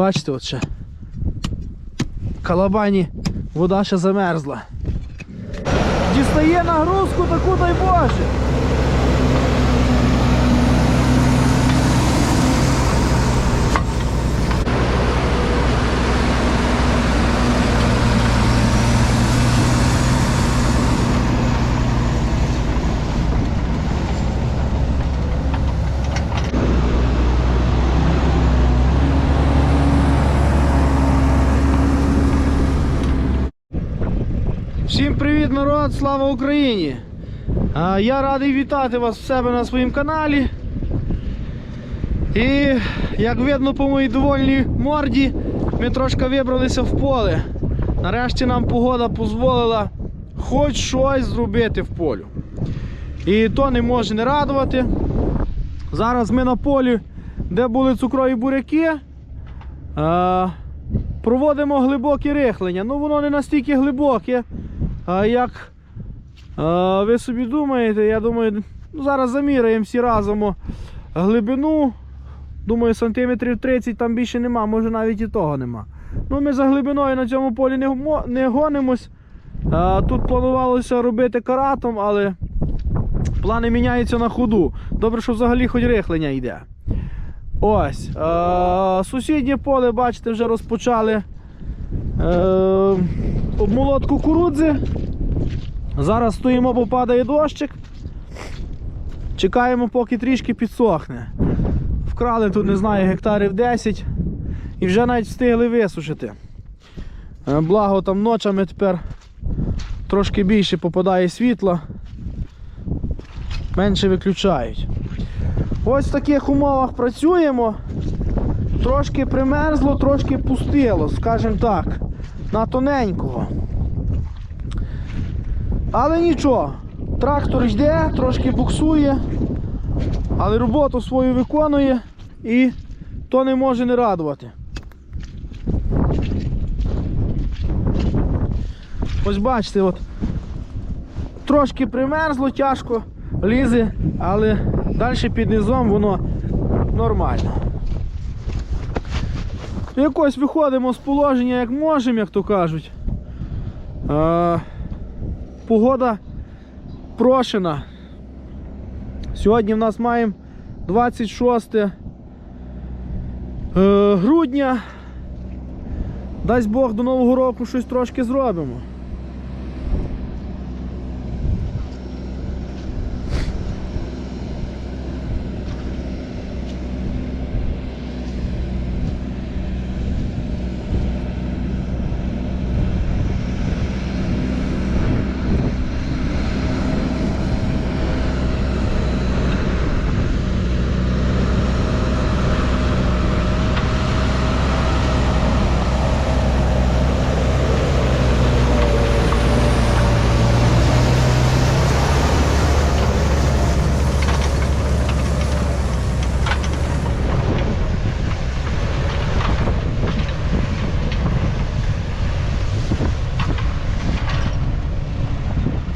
Бачите, от ще. Калабані вода ще замерзла. Дістає нагрузку таку, дай Боже. Всім привіт, народ! Слава Україні! Я радий вітати вас в себе на своєму каналі. І як видно по моїй довольній морді, ми трошки вибралися в поле. Нарешті нам погода дозволила хоч щось зробити в полю. І то не може не радувати. Зараз ми на полі, де були цукрові буряки. Проводимо глибоке рихлення. Ну воно не настільки глибоке, як ви собі думаєте, я думаю, ну, зараз заміряємо всі разом глибину. Думаю, сантиметрів 30 там більше нема, може навіть і того нема. Ну, ми за глибиною на цьому полі не, гонимось. Тут планувалося робити каратом, але плани міняються на ходу. Добре, що взагалі хоч рихлення йде. Ось. Сусіднє поле, бачите, вже розпочали е, обмолот кукурудзи. Зараз стоїмо, бо падає дощик. Чекаємо, поки трішки підсохне. Вкрали тут, не знаю, гектарів 10 і вже навіть встигли висушити. Е, Благо там ночами тепер трошки більше попадає світла, менше виключають. Ось в таких умовах працюємо. Трошки примерзло, трошки пустило, скажімо так, на тоненького. Але нічого, трактор йде, трошки буксує, але роботу свою виконує і то не може не радувати. Ось бачите, от трошки примерзло, тяжко лізе, але далі під низом воно нормально. Якось виходимо з положення як можемо, як то кажуть. Погода прошена. Сьогодні в нас маємо 26 е, грудня. Дасть Бог до Нового року щось трошки зробимо.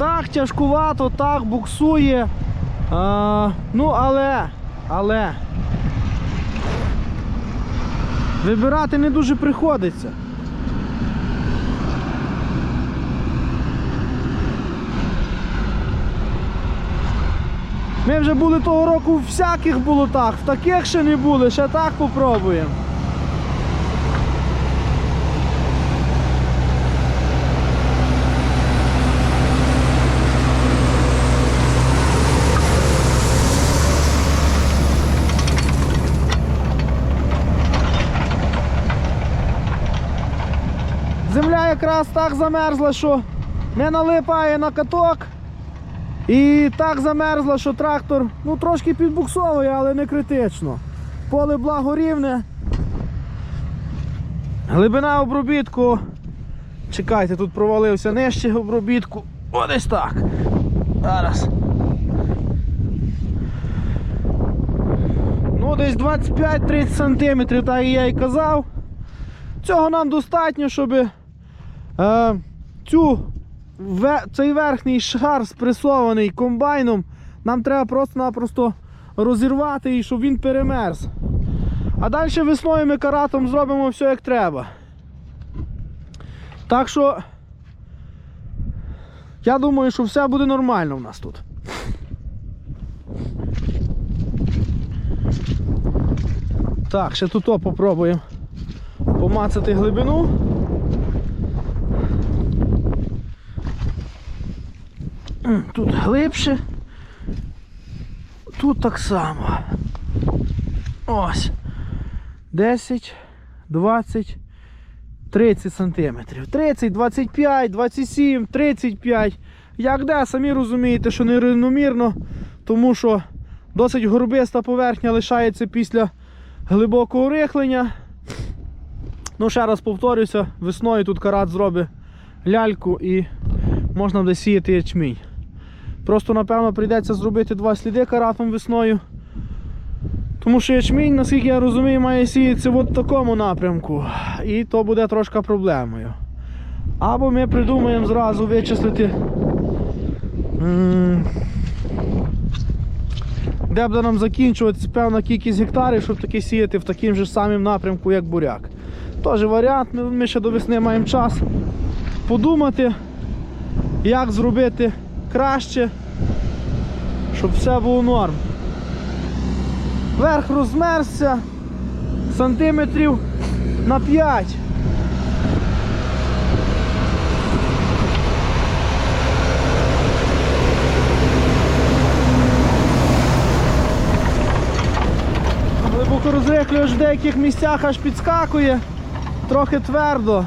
Так, тяжкувато, так, буксує. А, ну, але, але. Вибирати не дуже приходиться. Ми вже були того року в всяких болотах, в таких ще не були, ще так попробуємо. Якраз так замерзла, що не налипає на каток. І так замерзла, що трактор ну, трошки підбуксовує, але не критично. Поле благорівне. Глибина обробітку. Чекайте, тут провалився нижче обробітку. О, десь так. Зараз. Ну, десь 25-30 см, так і я і казав. Цього нам достатньо, щоб цю, ве, цей верхній шар спресований комбайном, нам треба просто-напросто розірвати і щоб він перемерз. А далі весною ми каратом зробимо все як треба. Так що я думаю, що все буде нормально в нас тут. Так, ще тут попробуємо помацати глибину. Тут глибше. Тут так само. Ось. 10, 20, 30 сантиметрів. 30, 25, 27, 35. Як де, самі розумієте, що нерівномірно, тому що досить горбиста поверхня лишається після глибокого рихлення. Ну, ще раз повторюся, весною тут карат зробить ляльку і можна буде сіяти ячмінь. Просто, напевно, прийдеться зробити два сліди каратом весною. Тому що ячмінь, наскільки я розумію, має сіятися в такому напрямку. І то буде трошки проблемою. Або ми придумаємо зразу вичислити. Де буде нам закінчуватися певна кількість гектарів, щоб таки сіяти в таким же самим напрямку, як буряк. Теж варіант, ми ще до весни маємо час подумати, як зробити краще, щоб все було норм. Верх розмерзся сантиметрів на 5. Глибоко розрихлюєш в деяких місцях аж підскакує, трохи твердо.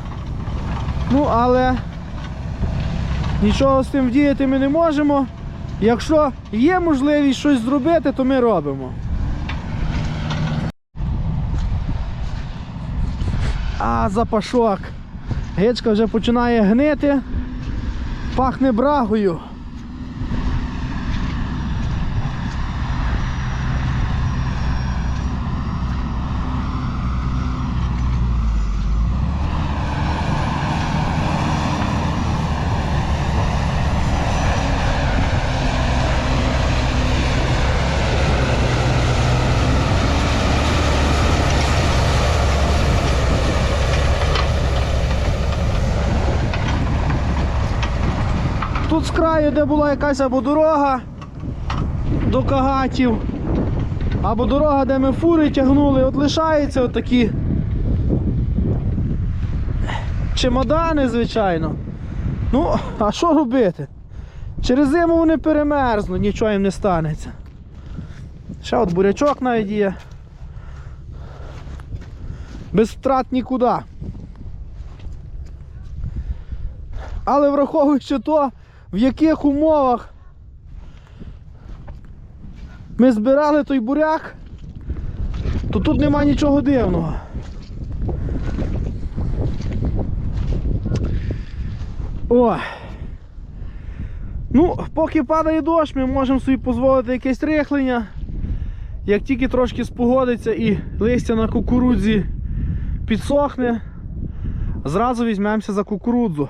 Ну, але нічого з тим вдіяти ми не можемо. Якщо є можливість щось зробити, то ми робимо. А, запашок. Гичка вже починає гнити, пахне брагою. Тут з краю, де була якась або дорога до кагатів, або дорога, де ми фури тягнули, от лишаються отакі чемодани, звичайно. Ну, а що робити? Через зиму вони перемерзнуть, нічого їм не станеться. Ще от бурячок навіть є. Без втрат нікуди. Але враховуючи то, в яких умовах ми збирали той буряк, то тут нема нічого дивного. Ой. Ну, поки падає дощ, ми можемо собі дозволити якесь рихлення. Як тільки трошки спогодиться і листя на кукурудзі підсохне, зразу візьмемося за кукурудзу.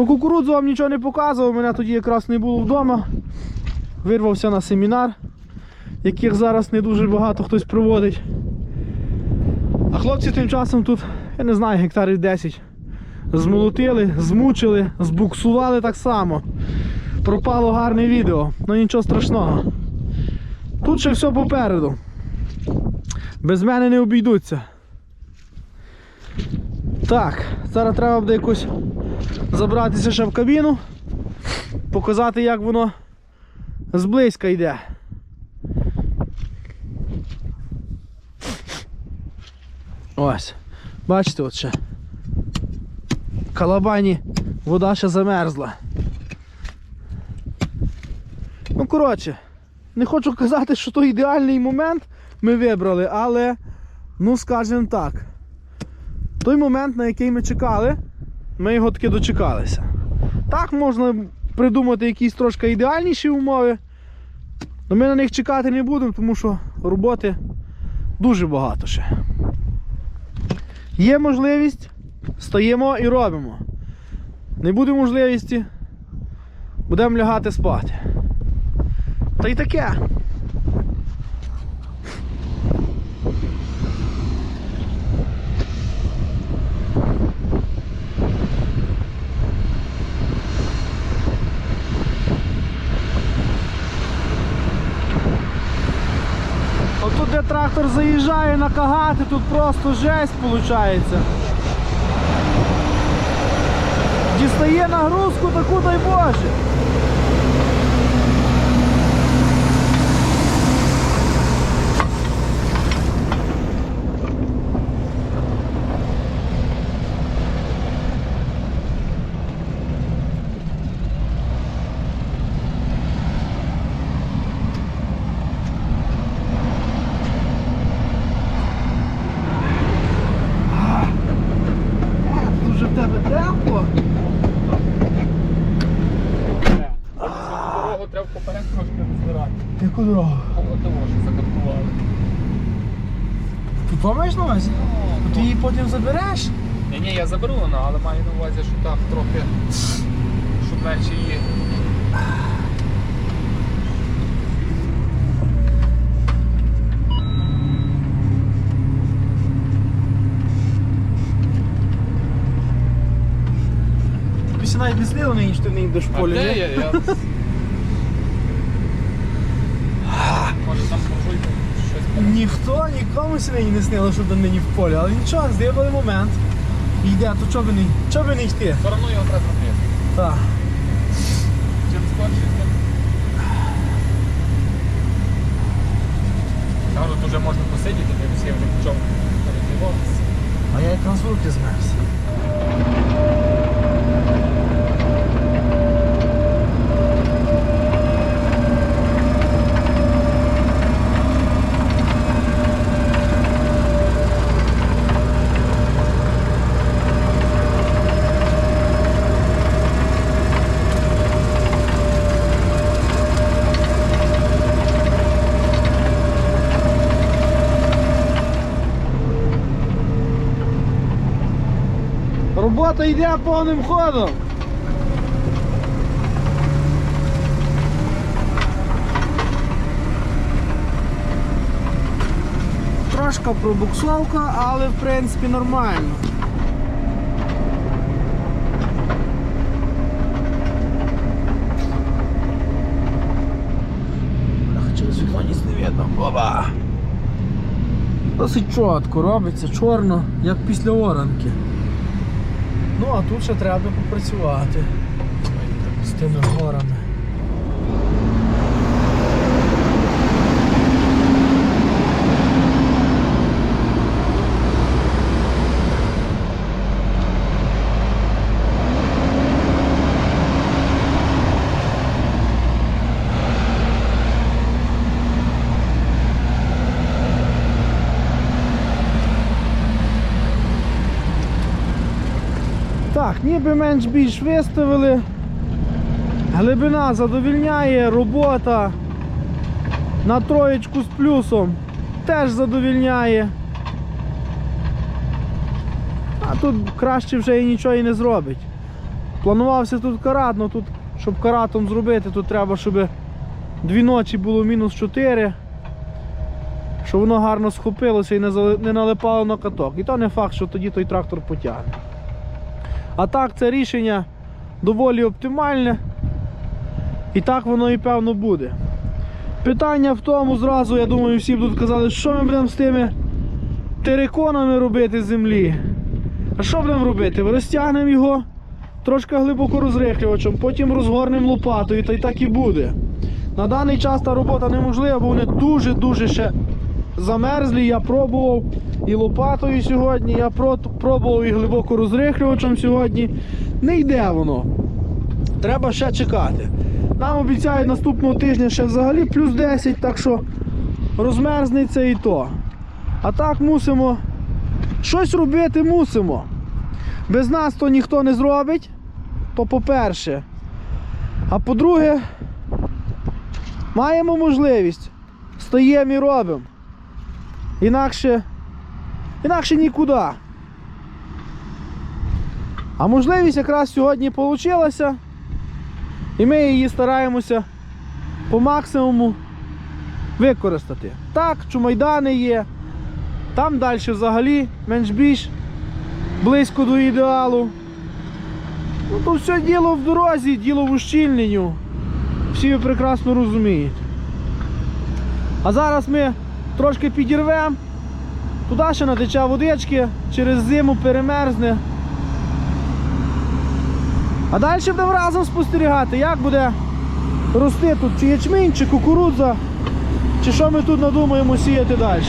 Про кукурудзу вам нічого не показував, мене тоді якраз не було вдома. Вирвався на семінар, яких зараз не дуже багато хтось проводить. А хлопці тим часом тут, я не знаю, гектарів 10 змолотили, змучили, збуксували так само. Пропало гарне відео, ну нічого страшного. Тут ще все попереду. Без мене не обійдуться. Так, зараз треба буде якось забратися ще в кабіну, показати, як воно зблизька йде. Ось. Бачите, от ще. В Калабані вода ще замерзла. Ну, коротше, не хочу казати, що то ідеальний момент ми вибрали, але, ну скажімо так, той момент, на який ми чекали, ми його таки дочекалися. Так, можна придумати якісь трошки ідеальніші умови, але ми на них чекати не будемо, тому що роботи дуже багато ще. Є можливість, стаємо і робимо. Не буде можливості, будемо лягати спати. Та й таке. Трактор заїжджає на кагати, тут просто жесть виходить. Дістає нагрузку таку, дай Боже. Дуже в тебе тепло. Дорогу треба поперек трошки дорогу? Того, що закаптували. Ти помаєш на увазі? Ти її потім забереш? Ні, ні, я заберу вона, але маю на увазі, що так трохи, щоб менше її. Тобі навіть не нині, що ти не йдеш в полі. а де ні? я? я... Може там буржуйка щось Ніхто нікому сьогодні не снило, що ти нині в полі, але нічого, здибали момент. Йде, то чого би не, чого би не йти? Все одно його треба зробити. Так. Чим скорше, тим. Кажуть, вже можна посидіти, де всі вже почав передіватися. А я якраз руки змерз. Робота йде повним ходом. Трошка пробуксовка, але в принципі нормально. Через вікно ніс не видно. Оба! Досить чітко робиться, чорно, як після оранки. Ну, а тут ще треба попрацювати з тими горами. Ніби менш-більш виставили. Глибина задовільняє, робота на троєчку з плюсом теж задовільняє. А тут краще вже і нічого і не зробить. Планувався тут карат, але тут, щоб каратом зробити, тут треба, щоб дві ночі було мінус 4, щоб воно гарно схопилося і не налипало на каток. І то не факт, що тоді той трактор потягне. А так, це рішення доволі оптимальне. І так воно і певно буде. Питання в тому зразу, я думаю, всі будуть казати, що ми будемо з тими териконами робити землі. А що будемо робити? Розтягнемо його трошки глибоко розрихлювачем, потім розгорнемо лопатою, та й так і буде. На даний час та робота неможлива, бо вони дуже-дуже ще замерзлі. Я пробував і лопатою сьогодні, я пробував і глибоко розрихлювачем сьогодні. Не йде воно. Треба ще чекати. Нам обіцяють наступного тижня ще взагалі плюс 10, так що розмерзнеться і то. А так мусимо. Щось робити мусимо. Без нас то ніхто не зробить. То по-перше. А по-друге, маємо можливість. Стаємо і робимо. Інакше. Інакше нікуди. А можливість якраз сьогодні вийшла. І ми її стараємося по максимуму використати. Так, чумайдани є. Там далі взагалі менш-більш близько до ідеалу. Ну то все діло в дорозі, діло в ущільненню. Всі ви прекрасно розумієте. А зараз ми трошки підірвемо, туди ще натече водички, через зиму перемерзне. А далі будемо разом спостерігати, як буде рости тут чи ячмінь, чи кукурудза, чи що ми тут надумаємо сіяти далі.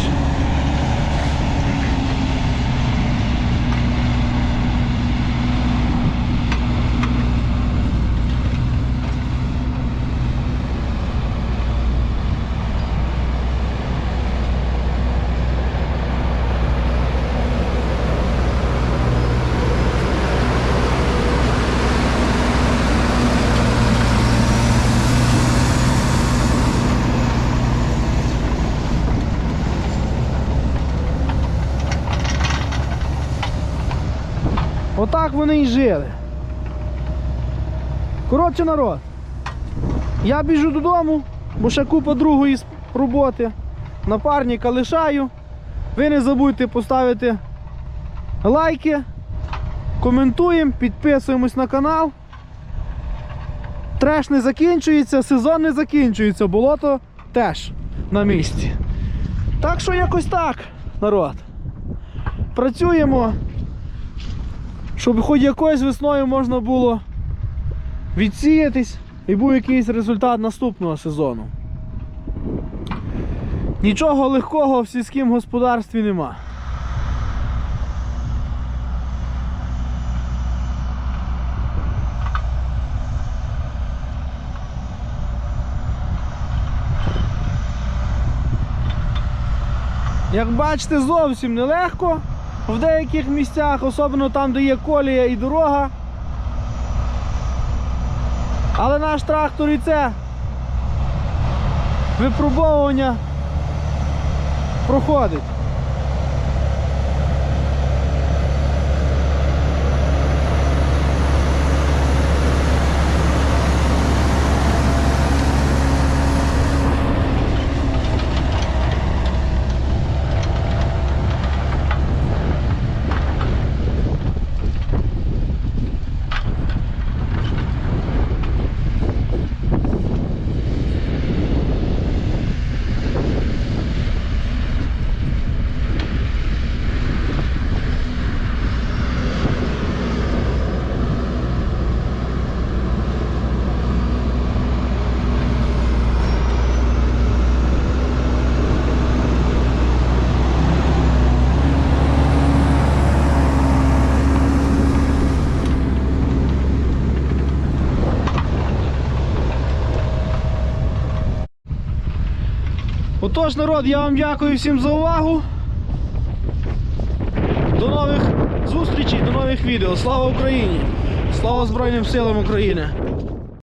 Отак вони і жили. Коротше, народ. Я біжу додому, бо ще купа другої роботи. Напарника лишаю. Ви не забудьте поставити лайки, коментуємо, підписуємось на канал. Треш не закінчується, сезон не закінчується, болото теж на місці. Так що якось так, народ. Працюємо щоб хоч якоюсь весною можна було відсіятись і був якийсь результат наступного сезону. Нічого легкого в сільському господарстві нема. Як бачите, зовсім нелегко в деяких місцях, особливо там, де є колія і дорога. Але наш трактор і це випробовування проходить. Отож, народ, я вам дякую всім за увагу. До нових зустрічей, до нових відео. Слава Україні! Слава Збройним силам України!